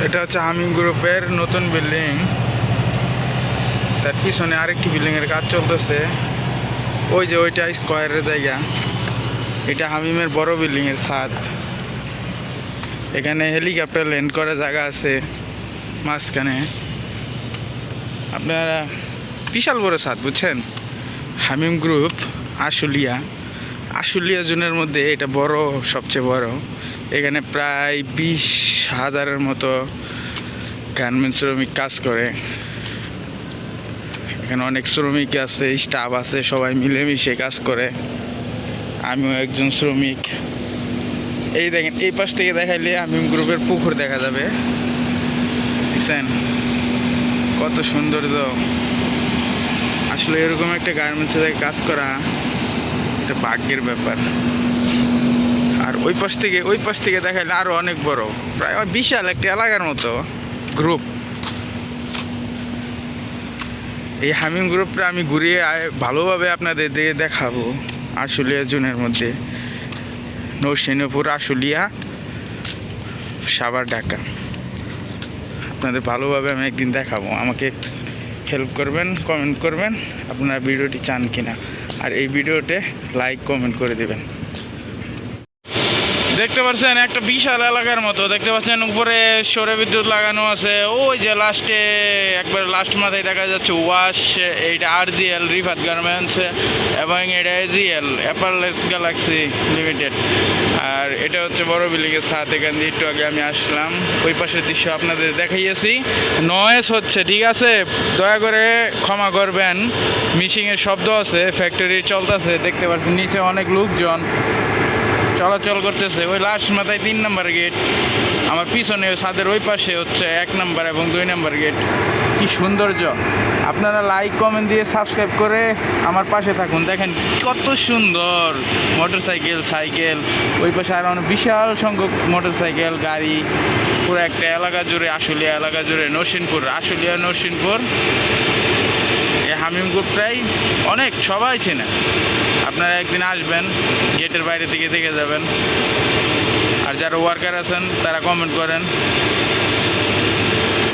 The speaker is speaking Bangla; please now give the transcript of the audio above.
এটা হচ্ছে হামিং গ্রুপের নতুন বিল্ডিং তার পিছনে আরেকটি বিল্ডিং এর কাজ চলতেছে। ওই যে ওইটা স্কোয়ারের জায়গা। এটা হামিমের বড় বিল্ডিং এর ছাদ। এখানে হেলিকপ্টার ল্যান্ড করার জায়গা আছে মাঝখানে। আপনারা, বিশাল বড় ছাদ, বুঝছেন? হামিম গ্রুপ আশুলিয়া। আশুলিয়া জোনের মধ্যে এটা বড়, সবচেয়ে বড়। এখানে প্রায় বিশ হাজারের মতো গার্মেন্টস শ্রমিক কাজ করে। এখানে অনেক শ্রমিক আছে স্টাফ আছে, সবাই মিলেমিশে কাজ করে। আমিও একজন শ্রমিক। এই দেখেন, এই পাশ থেকে দেখাইলে আমিম গ্রুপের পুকুর দেখা যাবে। দেখছেন? কত সৌন্দর্য। আসলে এরকম একটা গার্মেন্টসে কাজ করা, এটা ভাগ্যের ব্যাপার। আর ওই পাশ থেকে, ওই পাশ থেকে দেখাইলে আরও অনেক বড়। প্রায় বিশাল একটা এলাকার মতো গ্রুপ এই হামিম গ্রুপটা আমি ঘুরিয়ে ভালোভাবে আপনাদের দিয়ে দেখাবো আশুলিয়া জুনের মধ্যে। নৌসেনপুর আশুলিয়া সাবার ঢাকা। আপনাদের ভালোভাবে আমি একদিন দেখাবো। আমাকে হেল্প করবেন কমেন্ট করবেন, আপনারা ভিডিওটি চান কিনা। আর এই ভিডিওতে লাইক কমেন্ট করে দেবেন। দেখতে পাচ্ছেন একটা বিশাল এলাকার মতো। দেখতে পাচ্ছেন উপরে সৌর বিদ্যুৎ লাগানো আছে। ওই যে লাস্টে একবার লাস্ট মাথায় দেখা যাচ্ছে ওয়াশ এইটা আর জিএল রিফাত গার্মেন্টস এবং এটা এজিএল অ্যাপারলেস গ্যালাক্সি লিমিটেড আর এটা হচ্ছে বড় বিল্ডিংয়ের ছাদ, এখান দিয়ে একটু আগে আমি আসলাম। ওই পাশের দৃশ্য আপনাদের দেখাইয়েছি। নয়েস হচ্ছে, ঠিক আছে? দয়া করে ক্ষমা করবেন। মিশিংয়ের শব্দ আছে ফ্যাক্টরি চলতেছে, দেখতে পাচ্ছেন, নিচে অনেক লোকজন। চলাচল করতেছে। ওই লাস্ট মাথায় তিন নাম্বার গেট আমার পিছনে ছাদের ওই পাশে হচ্ছে এক নাম্বার এবং দুই নাম্বার গেট কি সৌন্দর্য। আপনারা লাইক কমেন্ট দিয়ে সাবস্ক্রাইব করে আমার পাশে থাকুন। দেখেন কত সুন্দর মোটর সাইকেল সাইকেল ওই পাশে আর অনেক বিশাল সংখ্যক মোটর সাইকেল গাড়ি। পুরো একটা এলাকা জুড়ে আশুলিয়া এলাকা জুড়ে নরসিংপুর, আশুলিয়া নরসিংপুর। এই হামিম গ্রুপটাই অনেক, সবাই চেনে। আপনারা একদিন আসবেন, গেটের বাইরে থেকে দেখে যাবেন। আর যারা ওয়ার্কার আছেন, তারা কমেন্ট করেন।